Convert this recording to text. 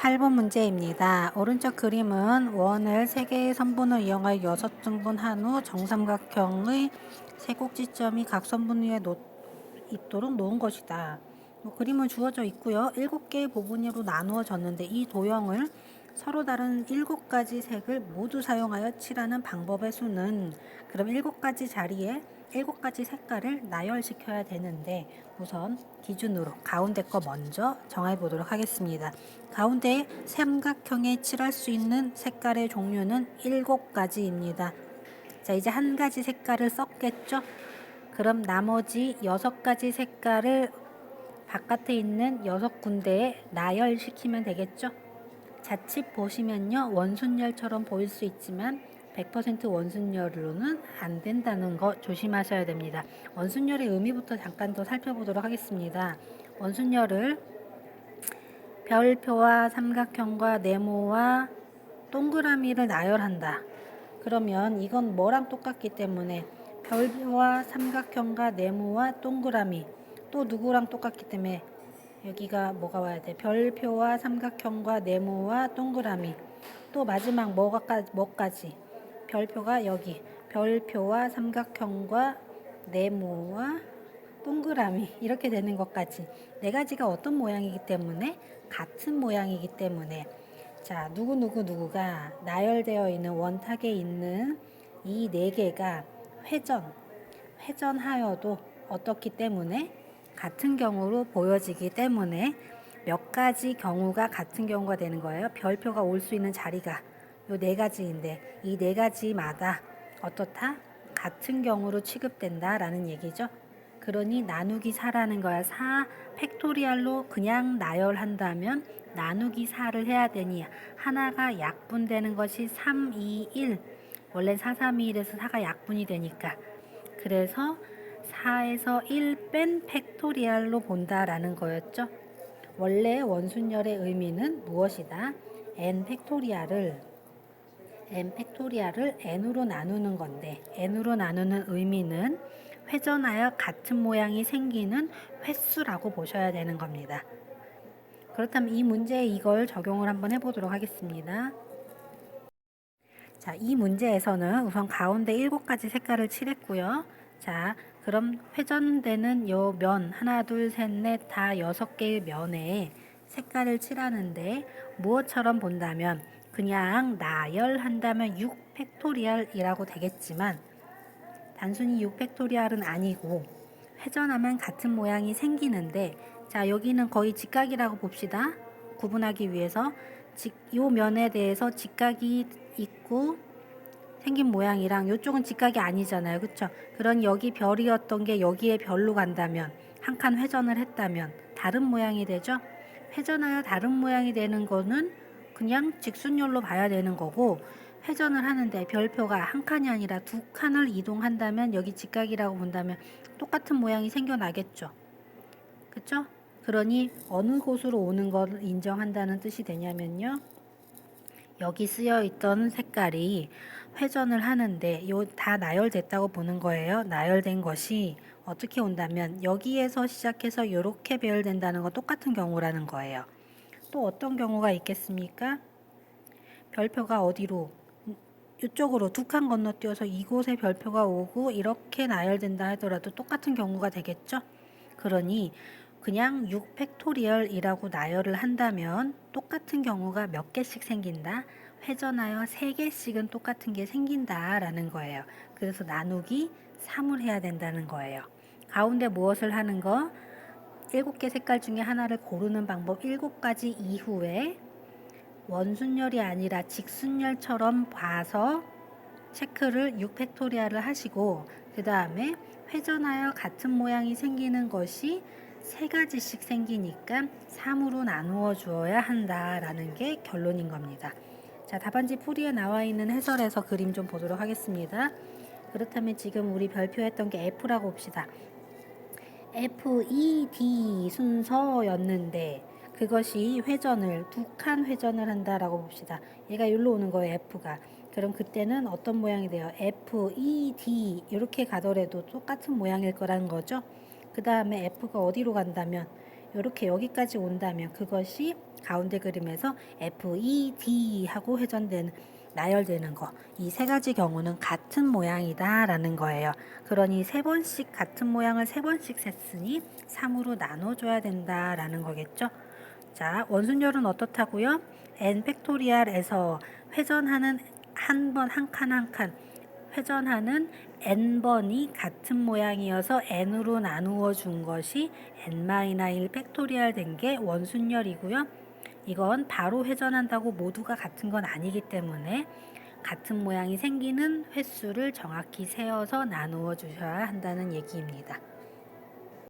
8번 문제입니다. 오른쪽 그림은 원을 3개의 선분을 이용하여 6등분 한 후 정삼각형의 세 꼭지점이 각 선분 위에 놓, 있도록 놓은 것이다. 뭐 그림은 주어져 있고요. 7개의 부분으로 나누어졌는데 이 도형을 서로 다른 7가지 색을 모두 사용하여 칠하는 방법의 수는 그럼 7가지 자리에 7가지 색깔을 나열시켜야 되는데 우선 기준으로 가운데 거 먼저 정해 보도록 하겠습니다. 가운데 삼각형에 칠할 수 있는 색깔의 종류는 7가지입니다. 자, 이제 한 가지 색깔을 썼겠죠? 그럼 나머지 6가지 색깔을 바깥에 있는 6군데에 나열시키면 되겠죠? 자칫 보시면요. 원순열처럼 보일 수 있지만 100% 원순열로는 안 된다는 거 조심하셔야 됩니다. 원순열의 의미부터 잠깐 더 살펴보도록 하겠습니다. 원순열을 별표와 삼각형과 네모와 동그라미를 나열한다. 그러면 이건 뭐랑 똑같기 때문에 별표와 삼각형과 네모와 동그라미 또 누구랑 똑같기 때문에 여기가 뭐가 와야 돼? 별표와 삼각형과 네모와 동그라미 또 마지막 뭐가 뭐까지? 별표가 여기. 별표와 삼각형과 네모와 동그라미. 이렇게 되는 것까지. 네 가지가 어떤 모양이기 때문에? 같은 모양이기 때문에. 자 누구 누구 누구가 나열되어 있는 원탁에 있는 이 네 개가 회전 회전하여도 어떻기 때문에? 같은 경우로 보여지기 때문에 몇 가지 경우가 같은 경우가 되는 거예요. 별표가 올 수 있는 자리가 요 네 가지인데 이 네 가지마다 어떻다? 같은 경우로 취급된다라는 얘기죠. 그러니 나누기 4라는 거야. 4 팩토리얼로 그냥 나열한다면 나누기 4를 해야 되니 하나가 약분되는 것이 3, 2, 1. 원래 4, 3, 2, 1에서 4가 약분이 되니까. 그래서 4에서 1 뺀 팩토리얼로 본다라는 거였죠. 원래 원순열의 의미는 무엇이다? n 팩토리얼을 n 팩토리얼을 n으로 나누는 건데 n으로 나누는 의미는 회전하여 같은 모양이 생기는 횟수라고 보셔야 되는 겁니다. 그렇다면 이 문제에 이걸 적용을 한번 해보도록 하겠습니다. 자, 이 문제에서는 우선 가운데 7가지 색깔을 칠했고요. 자, 그럼 회전되는 요 면 하나, 둘, 셋, 넷, 다 여섯 개의 면에 색깔을 칠하는데 무엇처럼 본다면 그냥 나열한다면 6 팩토리얼이라고 되겠지만 단순히 6 팩토리얼은 아니고 회전하면 같은 모양이 생기는데 자 여기는 거의 직각이라고 봅시다. 구분하기 위해서 직, 요 면에 대해서 직각이 있고 생긴 모양이랑 이쪽은 직각이 아니잖아요. 그쵸? 그런 여기 별이었던 게 여기에 별로 간다면 한 칸 회전을 했다면 다른 모양이 되죠? 회전하여 다른 모양이 되는 거는 그냥 직순열로 봐야 되는 거고 회전을 하는데 별표가 한 칸이 아니라 두 칸을 이동한다면 여기 직각이라고 본다면 똑같은 모양이 생겨나겠죠. 그쵸? 그러니 어느 곳으로 오는 걸 인정한다는 뜻이 되냐면요. 여기 쓰여 있던 색깔이 회전을 하는데 요 다 나열됐다고 보는 거예요. 나열된 것이 어떻게 온다면 여기에서 시작해서 이렇게 배열된다는 거 똑같은 경우라는 거예요. 또 어떤 경우가 있겠습니까? 별표가 어디로 이쪽으로 두 칸 건너뛰어서 이곳에 별표가 오고 이렇게 나열된다 하더라도 똑같은 경우가 되겠죠? 그러니 그냥 6 팩토리얼이라고 나열을 한다면 똑같은 경우가 몇 개씩 생긴다? 회전하여 3개씩은 똑같은 게 생긴다라는 거예요. 그래서 나누기 3을 해야 된다는 거예요. 가운데 무엇을 하는 거? 7개 색깔 중에 하나를 고르는 방법 7가지 이후에 원순열이 아니라 직순열처럼 봐서 체크를 6팩토리얼을 하시고 그 다음에 회전하여 같은 모양이 생기는 것이 세 가지씩 생기니까 3으로 나누어 주어야 한다라는 게 결론인 겁니다. 자, 답안지 풀이에 나와 있는 해설에서 그림 좀 보도록 하겠습니다. 그렇다면 지금 우리 별표했던 게 F라고 봅시다. F, E, D 순서였는데 그것이 회전을 두 칸 회전을 한다라고 봅시다. 얘가 여기로 오는 거예요. F가. 그럼 그때는 어떤 모양이 돼요? F, E, D 이렇게 가더라도 똑같은 모양일 거라는 거죠. 그 다음에 F가 어디로 간다면 이렇게 여기까지 온다면 그것이 가운데 그림에서 F, E, D 하고 회전되는 나열되는 거. 이 세 가지 경우는 같은 모양이다라는 거예요. 그러니 세 번씩 같은 모양을 세 번씩 셌으니 3으로 나눠줘야 된다라는 거겠죠. 자, 원순열은 어떻다고요? n 팩토리알에서 회전하는 한 번 한 칸 한 칸 회전하는 n번이 같은 모양이어서 n으로 나누어 준 것이 n-1 팩토리알 된 게 원순열이고요. 이건 바로 회전한다고 모두가 같은 건 아니기 때문에 같은 모양이 생기는 횟수를 정확히 세어서 나누어 주셔야 한다는 얘기입니다.